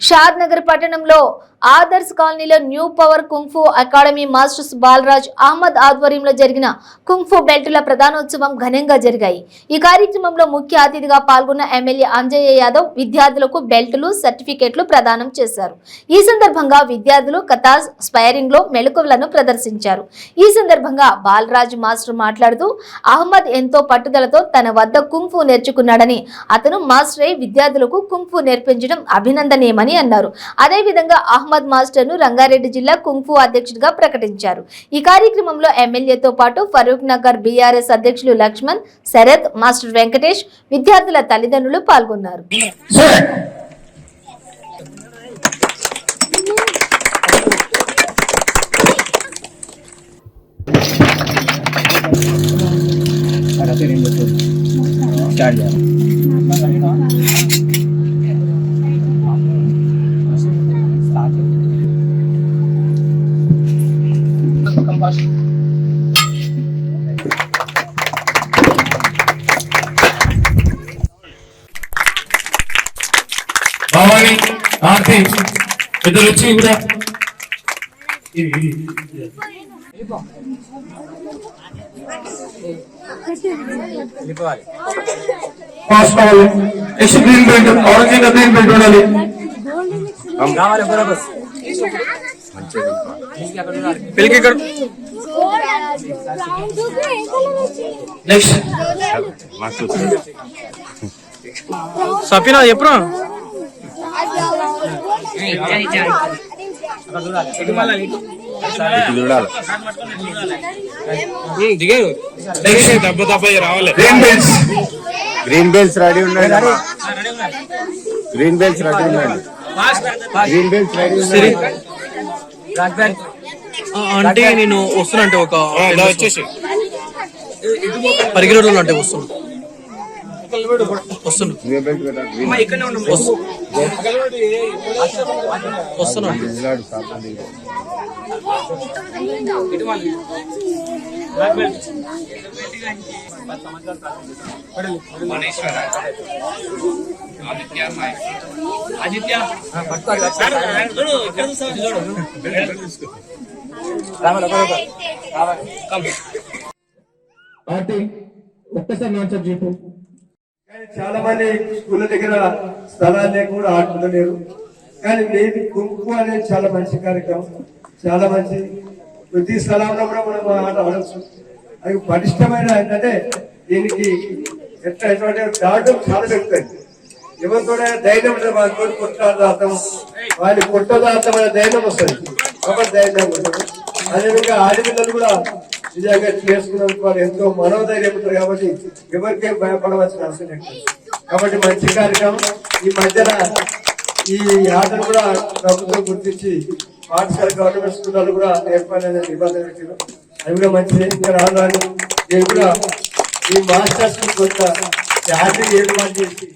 షాద్ నగర్ పట్టణంలో ఆదర్శ్ కాలనీలో new power kung fu academy masters Balraj Ahmed ఆధ్వర్యంలో జరిగిన కుంఫు బెల్టుల ప్రధానోత్సవం ఘనంగా జరిగాయి. ఈ కార్యక్రమంలో ముఖ్య అతిథిగా పాల్గొన్న ఎమ్మెల్యే అంజయ్య యాదవ్ విద్యార్థులకు బెల్టులు సర్టిఫికేట్లు ప్రదానం చేశారు. ఈ సందర్భంగా విద్యార్థులు కథా స్పైరింగ్లో మెలకువలను ప్రదర్శించారు. ఈ సందర్భంగా బాలరాజ్ మాస్టర్ మాట్లాడుతూ అహ్మద్ ఎంతో పట్టుదలతో తన వద్ద కుంఫు నేర్చుకున్నాడని అతను మాస్టర్ అయి విద్యార్థులకు కుంఫు నేర్పించడం అభినందనీయమని అన్నారు. అదేవిధంగా అహ్మద్ మాస్టర్ను రంగారెడ్డి జిల్లా కుంఫు అధ్యక్షుడిగా ప్రకటించారు. ఈ కార్యక్రమంలో ఎమ్మెల్యేతో పాటు ఫరూక్ నగర్ బీఆర్ఎస్ అధ్యక్షులు లక్ష్మణ్ శరత్ మాస్టర్ వెంకటేష్ విద్యార్థుల తల్లిదండ్రులు పాల్గొన్నారు. స్టార్ట్ భవాని ఆర్తి ఇద్దరు వచ్చి కూడా. ఇది, ఇది. పాస్ కావాలి next green belt orange green ఉండాలి. కావాలి పెళ్ళికి ఇక్కడ నెక్స్ట్ సఫీనా నెక్స్ట్ దెబ్బ దెబ్బ రావాలి green belts green bells ready అమ్మా. గ్రీన్ బెల్స్ రెడీ ఉండండి గ్రీన్ బెల్స్ రెడీ ఉండండి అంటే నేను వస్తున్నంటే ఒక వచ్చేసి పరిగి రోజులు అంటే వస్తున్నా వస్తున్నా గ్రీన్ బెల్ట్ కదా గ్రీన్ వస్తు- వస్తున్నా బిజిలాడు సామాన్లు. ఆర్తి ఒక్కసారి నాన్సర్ చెప్పు కానీ చాలా మంది స్కూళ్ళ దగ్గర స్థలాలు లేక కూడా ఆడుకుంటలేరు. కానీ మీది కుంకు అనేది చాలా మంచి కార్యక్రమం. చాలా మంచి ప్రతి స్థలంలో కూడా మనం ఆట ఆడవచ్చు అది పటిష్టమైన ఏంటంటే దీనికి ఎట్లా ఎటువంటి దాటం చాలా పెరుగుతుంది ఎవరితో ధైర్యం ఉంటుంది వాళ్ళ కొట్లాడదాం వాళ్ళ కొట్టదార్థం అనే ధైర్యం వస్తుంది. కాబట్టి ధైర్యం ఉంటుంది. అదేవిధంగా ఆడపిల్లలు కూడా నిజంగా చేసుకున్నందుకు వాళ్ళు ఎంతో మనోధైర్యం కాబట్టి ఎవరికే భయపడవలసిన అవసరం లేదు. కాబట్టి మంచి కార్యక్రమం. ఈ మధ్యన ఈ ఆటను కూడా ప్రభుత్వం గుర్తించి పాఠశాల గవర్నమెంట్ స్కూళ్ళలో కూడా ఏర్పాటైన నిబంధన పెట్టారు అది కూడా మంచిది ఇంకా రాను రాను నేను కూడా ఈ మాస్టర్స్ కొంత శాలరీ ఏర్పాటు చేసి